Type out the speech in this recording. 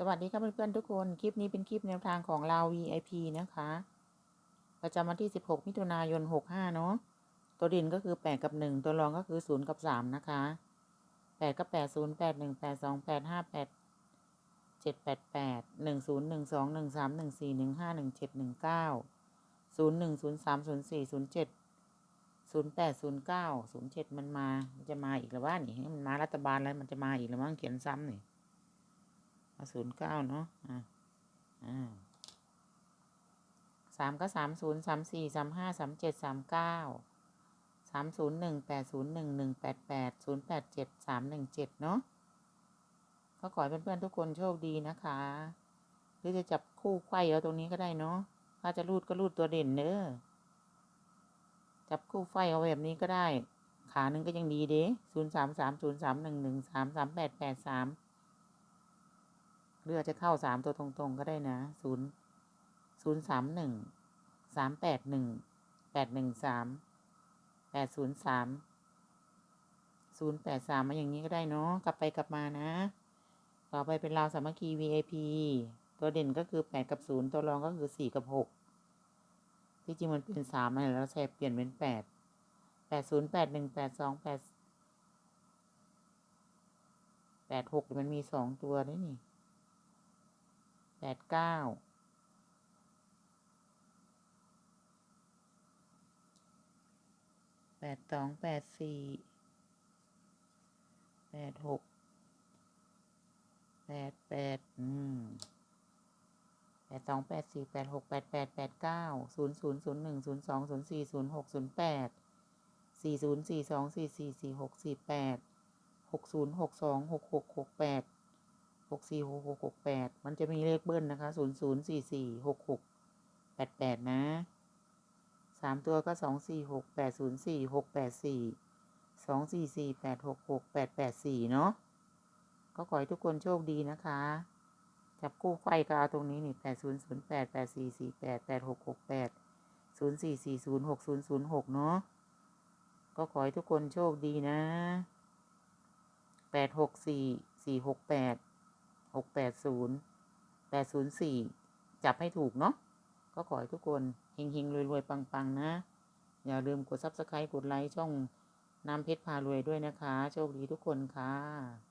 สวัสดีครับเพื่อนๆทุกคน คลิปนี้เป็นคลิปแนวทางของเรา VIP นะคะ ประจำวันที่ 16 มิถุนายน 65 เนาะตัวด่นก็คือ 8 กับ 1 ตัวรองก็คือ 0 กับ 3 นะคะ 8 กับ 8 0 8 1 8 2 8 5 8 7 8 8 1 0 1 2 1 3 1 4 1 5 1 7 1 9 0 1 0 3 0 4 0 7 0 8 0 9 0 7 มันมา มันจะมาอีกแล้วว่านี่ มันมารัฐบาลแล้วมันจะมาอีกแล้วมั้งเขียนซ้ำนี่ ศูนย์เก้าเนาะอ่าอ่าสามก็สามศูนย์สามสี่สามห้าสามเจ็ดสามเก้าสามศูนย์หนึ่งแปดศูนย์หนึ่งหนึ่งแปดแปดศูนย์แปดเจ็ดสามหนึ่งเจ็ดเนาะก็ขอให้เพื่อนๆทุกคนโชคดีนะคะ หรือจะจับคู่ไขว้เอาตรงนี้ก็ได้เนาะถ้าจะรูดก็รูดตัวเด่นเด้อจับคู่ไฟเอาแบบนี้ก็ได้ ขาหนึ่งก็ยังดีเด้ศูนย์สามสามศูนย์สามหนึ่งหนึ่งสามสามแปดแปดสาม หรืออาจจะเข้าสามตัวตรงๆ ก็ได้นะศูนย์ศูนย์สามหนึ่งสามแปดหนึ่งแปดหนึ่งสามแปดศูนย์สามศูนย์แปดสามมาอย่างนี้ก็ได้เนาะกลับไปกลับมานะ ต่อไปเป็นราวสามัคคี VIP ตัวเด่นก็คือแปดกับศูนย์ตัวรองก็คือสี่กับหกที่จริงมันเป็นสามนะแล้วใช้เปลี่ยนเป็นแปดแปดศูนย์แปดหนึ่งแปดสองแปดแปดหกมันมีสองตัวด้วยนี่ แปดเก้าแปดสองแปดสี่แปดหกแปดแปดอืมแปดสองแปดสี่แปดหกแปดแปดแปดเก้าศูนย์ศูนย์ศูนย์หนึ่งศูนย์สองศูนย์สี่ศูนย์หกศูนย์แปดสี่ศูนย์สี่สองสี่สี่สี่หกสี่แปดหกศูนย์หกสองหกหกหกแปด หกสี่หกหกหกแปดมันจะมีเลขเบิ้ลนะคะศูนย์ศูนย์สี่สี่หกหกแปดแปดนะสามตัวก็สองสี่หกแปดศูนย์สี่หกแปดสี่สองสี่สี่แปดหกหกแปดแปดสี่เนาะก็ขอให้ทุกคนโชคดีนะคะ จับคู่ไฟก็เอาตรงนี้นี่แปดศูนย์ศูนย์แปดแปดสี่สี่แปดแปดหกหกแปดศูนย์สี่สี่ศูนย์หกศูนย์ศูนย์หกเนาะก็ขอให้ทุกคนโชคดีนะแปดหกสี่สี่หกแปด แปดศูนย์แปดศูนย์สี่จับให้ถูกเนาะก็ขอให้ทุกคนเฮงๆรวยๆ ปังๆ นะ อย่าลืมกดซับสไครต์กดไลค์ช่องน้ำเพชรพารวยด้วยนะคะ โชคดีทุกคนค่ะ